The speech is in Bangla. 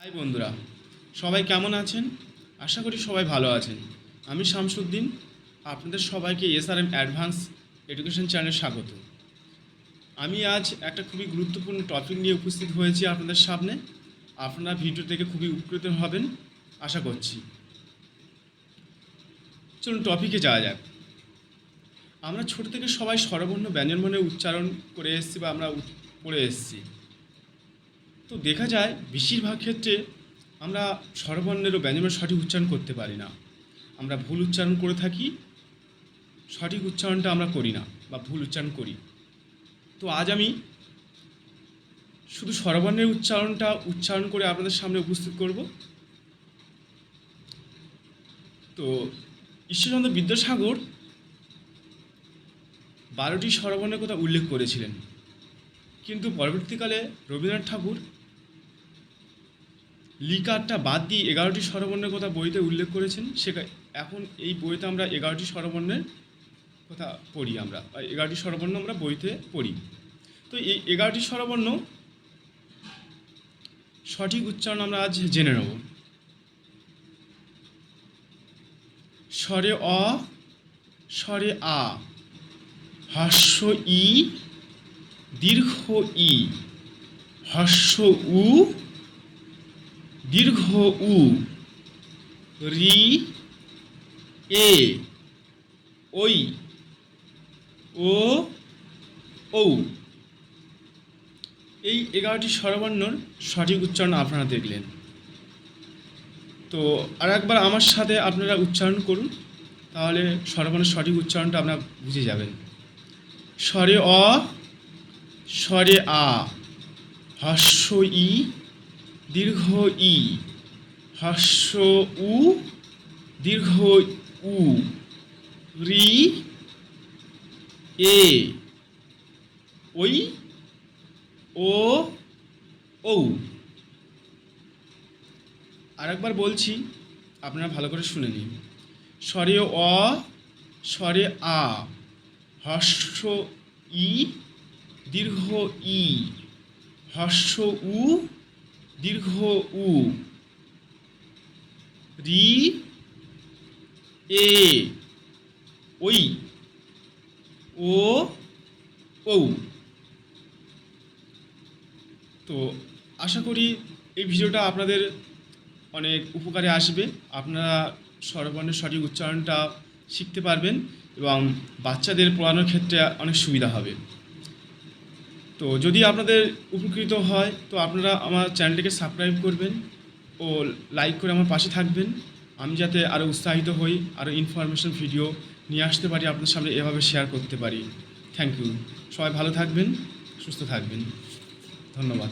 হাই বন্ধুরা, সবাই কেমন আছেন? আশা করি সবাই ভালো আছেন। আমি শামসুদ্দিন, আপনাদের সবাইকে এসআরএম অ্যাডভান্স এডুকেশন চ্যানেলে স্বাগত। আমি আজ একটা খুবই গুরুত্বপূর্ণ টপিক নিয়ে উপস্থিত হয়েছি আপনাদের সামনে। আপনারা ভিডিও থেকে খুবই উপকৃত হবেন, আশা করছি। চলুন টপিকে যাওয়া যাক। আমরা ছোট থেকে সবাই স্বরবর্ণ ব্যঞ্জনবর্ণের উচ্চারণ করে এসেছি বা আমরা পড়ে এসেছি। তো দেখা যায়, বেশিরভাগ ক্ষেত্রে আমরা স্বরবর্ণের ও ব্যঞ্জনের সঠিক উচ্চারণ করতে পারি না। আমরা ভুল উচ্চারণ করে থাকি, সঠিক উচ্চারণটা আমরা করি না বা ভুল উচ্চারণ করি। তো আজ আমি শুধু স্বরবর্ণের উচ্চারণটা উচ্চারণ করে আপনাদের সামনে উপস্থিত করব। তো ঈশ্বরচন্দ্র বিদ্যাসাগর বারোটি স্বরবর্ণের কথা উল্লেখ করেছিলেন। কিন্তু পরবর্তীকালে রবীন্দ্রনাথ ঠাকুর লিকারটা বাদ দিয়ে এগারোটি স্বরবর্ণের কথা বইতে উল্লেখ করেছেন সে এখন এই বইতে আমরা এগারোটি স্বরবর্ণের কথা পড়ি আমরা এগারোটি স্বরবর্ণ আমরা বইতে পড়ি। তো এই এগারোটি স্বরবর্ণ, সঠিক উচ্চারণ আমরা আজ জেনে নেব। স্বরে অ, স্বরে আ হস্য ই, দীর্ঘ ই হস্য উ দীর্ঘ উ, রি, এ ওই ও, ঔ। এই এগারোটি স্বরবর্ণর সঠিক উচ্চারণ আপনারা দেখলেন। তো আর একবার আমার সাথে আপনারা উচ্চারণ করুন, তাহলে স্বরবর্ণের সঠিক উচ্চারণটা আপনারা বুঝে যাবেন। স্বরে অ, স্বরে আ হস্য ই দীর্ঘ ই, হস্য উ, দীর্ঘ উ, রি, এ ওই ও, ঔ। আরেকবার বলছি, আপনারা ভালো করে শুনে নিন। স্বরে অ, স্বরে আ, হস্য ই, দীর্ঘ ই, হস্য উ দীর্ঘ উ। রি, এ, ওই, ও, ঔ। তো আশা করি এই ভিডিওটা আপনাদের অনেক উপকারে আসবে। আপনারা স্বরবর্ণের সঠিক উচ্চারণটা শিখতে পারবেন এবং বাচ্চাদের পড়ানোর ক্ষেত্রে অনেক সুবিধা হবে। তো যদি আপনাদের উপকৃত হয়, তো আপনারা আমার চ্যানেলটিকে সাবস্ক্রাইব করবেন ও লাইক করে আমার পাশে থাকবেন। আমি যাতে আরও উৎসাহিত হই আরও ইনফরমেশন ভিডিও নিয়ে আসতে পারি আপনার সামনে এভাবে শেয়ার করতে পারি। থ্যাংক ইউ সবাই ভালো থাকবেন, সুস্থ থাকবেন। ধন্যবাদ।